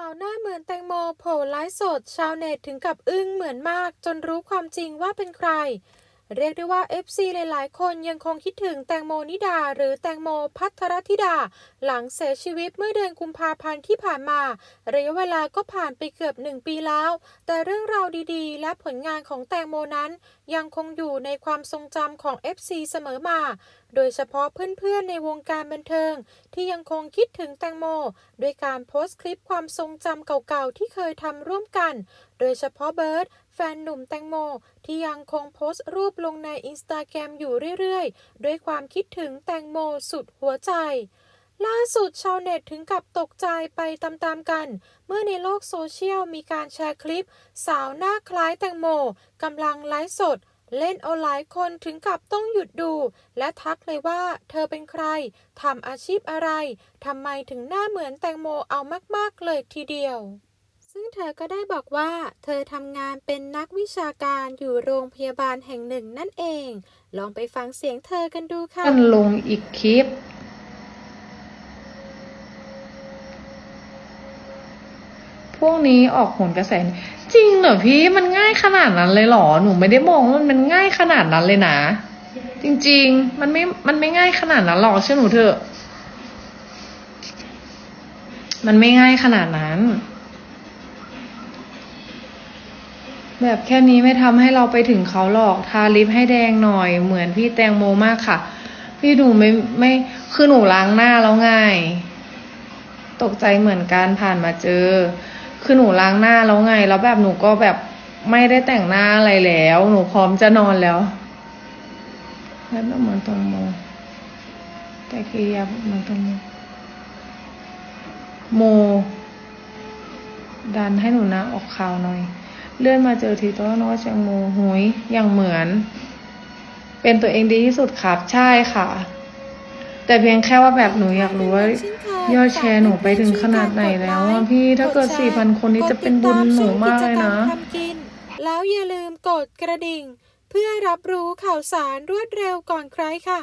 าวหน้าเหมือนแตงโมโผล่ไลฟ์สด ชาวเน็ตถึงกับอึ้งเหมือนมาก จนรู้ความจริงว่าเป็นใคร เรียกได้ว่า FC หลาย ๆ คนยังคงคิดถึงแตงโมนิดา หรือแตงโมพัทรธิดา หลังเสียชีวิตเมื่อเดือนกุมภาพันธ์ที่ผ่านมา ระยะเวลาก็ผ่านไปเกือบหนึ่งปีแล้ว แต่เรื่องราวดีๆ และผลงานของแตงโมนั้น ยังคงอยู่ในความทรงจำของ FC เสมอมา โดยเฉพาะเพื่อน ๆ ในวงการบันเทิง ที่ยังคงคิดถึงแตงโม ด้วยการโพสต์คลิปความทรงจำเก่า ๆ ที่เคยทำร่วมกัน โดยเฉพาะเบิร์ดแฟนหนุ่มแตงโม ที่ยังคงโพสต์รูปลงในอินสตาแกรมอยู่เรื่อยๆ ด้วยความคิดถึงแตงโมสุดหัวใจ ล่าสุดชาวเน็ตถึงกับตกใจไปตามๆกัน เมื่อในโลกโซเชียลมีการแชร์คลิป สาวหน้าคล้ายแตงโมกำลังไลฟ์สดเล่นเอาหลายคนถึงกับต้องหยุดดู และทักเลยว่า เธอเป็นใครทำอาชีพอะไรทำไมถึงหน้าเหมือนแตงโมเอามากๆเลยทีเดียว ซึ่งเธอก็ได้บอกว่า เธอทำงานเป็นนักวิชาการอยู่โรงพยาบาลแห่งหนึ่งนั่นเอง ลองไปฟังเสียงเธอกันดูค่ะมันลงอีกคลิป พวกนี้ออกผลกระแส จริงเหรอพี่มันง่ายขนาดนั้นเลยเหรอ หนูไม่ได้มองว่ามันง่ายขนาดนั้นเลยนะ จริง ๆ มันไม่ มันไม่ง่ายขนาดนั้นหรอกเชื่อหนูเถอะ มันไม่ง่ายขนาดนั้น แบบแค่นี้ไม่ทำให้เราไปถึงเขาหรอกทาลิปให้แดงหน่อย เหมือนพี่แตงโมมากค่ะ พี่หนูไม่ไม่คือหนูล้างหน้าแล้วไงตกใจเหมือนกันผ่านมาเจอ คือหนูล้างหน้าแล้วไง แล้วแบบหนูก็แบบไม่ได้แต่งหน้าอะไรแล้ว หนูพร้อมจะนอนแล้วแล้วเหมือนแตงโมแต่กิริยาเหมือนแตงโมโม ดันให้หนูนะออกข่าวหน่อย เลื่อนมาเจอทีต้นว่าแตงโมหุยอย่างเหมือน เป็นตัวเองดีที่สุดครับ ใช่ค่ะ แต่เพียงแค่ว่าแบบหนูอยากรู้ว่ายอดแชร์หนูไปถึงขนาดไหนแล้วพี่ถ้าเกิด4,000คนนี้จะเป็นบุญหนูมากเลยนะ แล้วอย่าลืมกดกระดิ่ง เพื่อรับรู้ข่าวสารรวดเร็วก่อนใครค่ะ